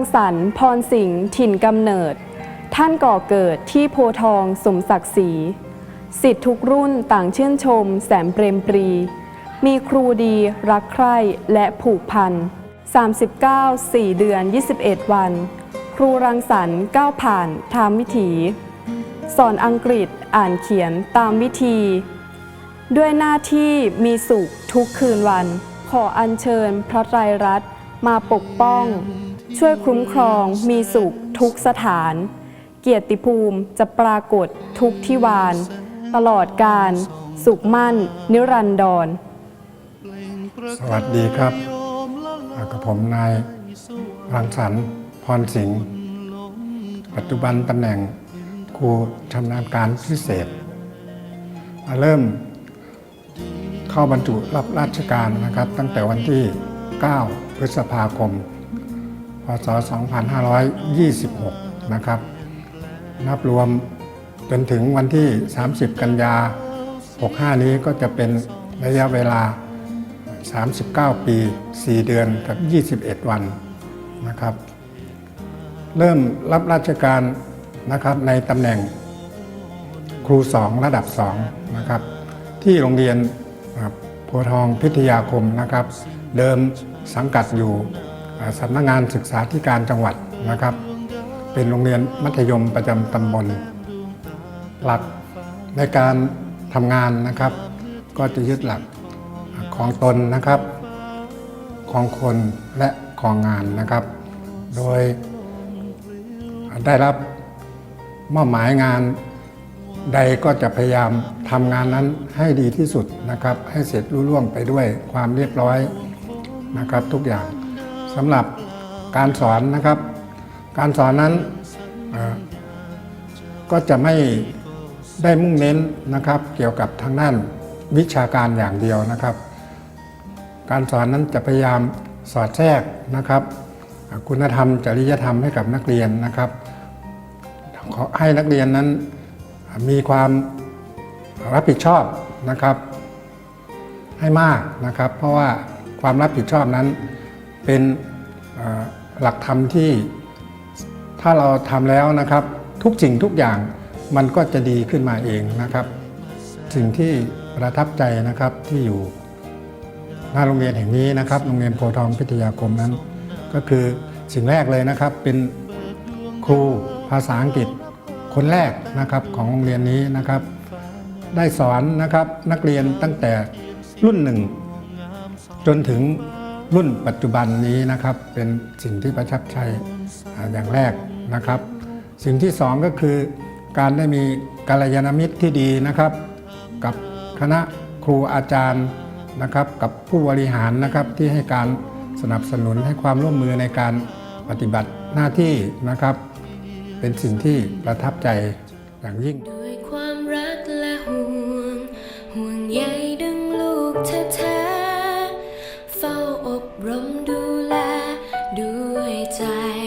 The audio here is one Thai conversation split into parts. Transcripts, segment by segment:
รังสรรค์พรสิงห์ถิ่นกำเนิด ท่านก่อเกิดที่โพทองสมศักดิ์ศรีสิทธิ์ทุกรุ่นต่างชื่นชม แสมเปรมปรี มีครูดีรักใคร่และผูกพัน 39 4 เดือน 21 วัน ครูรังสรรค์ก้าวผ่านทามวิถี สอนอังกฤษอ่านเขียนตามวิธี ด้วยหน้าที่มีสุขทุกคืนวัน ขออัญเชิญพระไตรรัตน์มาปกป้อง ช่วยคุ้มครอง มีสุข ทุกสถาน เกียรติภูมิจะปรากฏทุกที่วาน ตลอดการ สุขมั่น นิรันดร สวัสดีครับกับผมนายรังสรรค์พรสิงห์ปัจจุบันตำแหน่งครูชำนาญการพิเศษอ่าเริ่มเข้าบรรจุรับราชการนะครับ ตั้งแต่วันที่ 9 พฤษภาคม ศ 2526 นะครับ นับรวมจนถึงวันที่ 30 กันยา 65 นี้ก็จะเป็นระยะเวลา 39 ปี 4 เดือนกับ 21 วันนะครับ เริ่มรับราชการนะครับในตำแหน่งครู 2 ระดับ 2 นะครับ ที่โรงเรียนโพทองพิทยาคมนะครับ เดิมสังกัดอยู่ สำนักงานศึกษาธิการจังหวัดนะครับ เป็นโรงเรียนมัธยมประจำตำบล หลักในการทำงานนะครับ ก็จะยึดหลักของตนนะครับ ของคนและของงานนะครับ โดยได้รับมอบหมายงานใดก็จะพยายามทำงานนั้นให้ดีที่สุดนะครับ ให้เสร็จรุ่ล่วงไปด้วยความเรียบร้อยนะครับทุกอย่าง สำหรับการสอนนะครับ การสอนนั้นก็จะไม่ได้มุ่งเน้นนะครับ เกี่ยวกับทางด้านวิชาการอย่างเดียวนะครับ การสอนนั้นจะพยายามสอดแทรกนะครับ คุณธรรมจริยธรรมให้กับนักเรียนนะครับขอให้นักเรียนนั้นมีความรับผิดชอบนะครับ ให้มากนะครับ เพราะว่าความรับผิดชอบนั้น เป็นหลักธรรมที่ถ้าเราทำแล้วนะครับ ทุกสิ่งทุกอย่างมันก็จะดีขึ้นมาเองนะครับ สิ่งที่ประทับใจนะครับที่อยู่หน้าโรงเรียนแห่งนี้นะครับโรงเรียนโพทองพิทยาคมนั้น ก็คือสิ่งแรกเลยนะครับเป็นครูภาษาอังกฤษคนแรกนะครับของโรงเรียนนี้นะครับ ได้สอนนะครับนักเรียนตั้งแต่รุ่นหนึ่งจนถึง รุ่นปัจจุบันนี้นะครับเป็นสิ่งที่ประทับใจอ่าอย่างแรกนะครับ สิ่งที่สองก็คือการได้มีกัลยาณมิตรที่ดีนะครับ กับคณะครูอาจารย์นะครับ กับผู้บริหารนะครับที่ให้การสนับสนุนให้ความร่วมมือในการปฏิบัติหน้าที่นะครับ เป็นสิ่งที่ประทับใจอย่างยิ่ง side.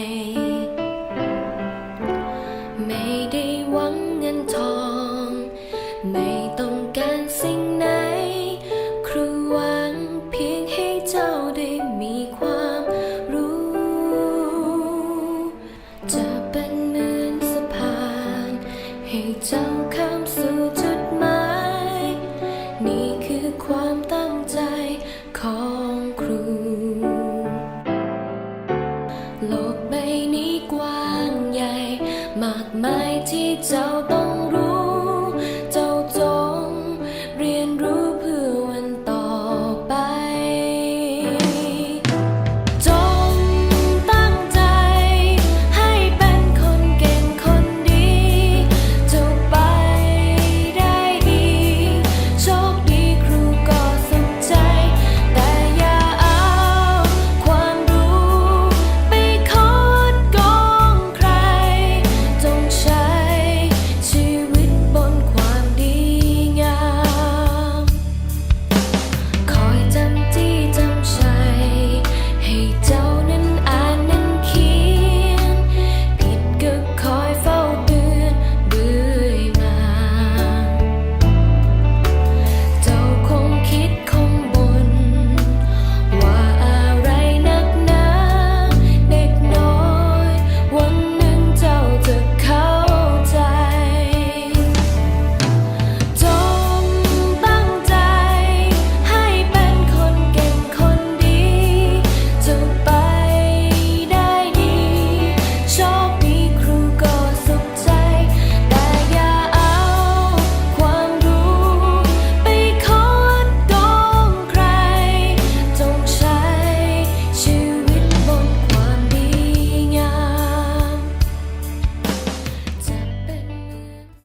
มากมายที่เจ้าต้อง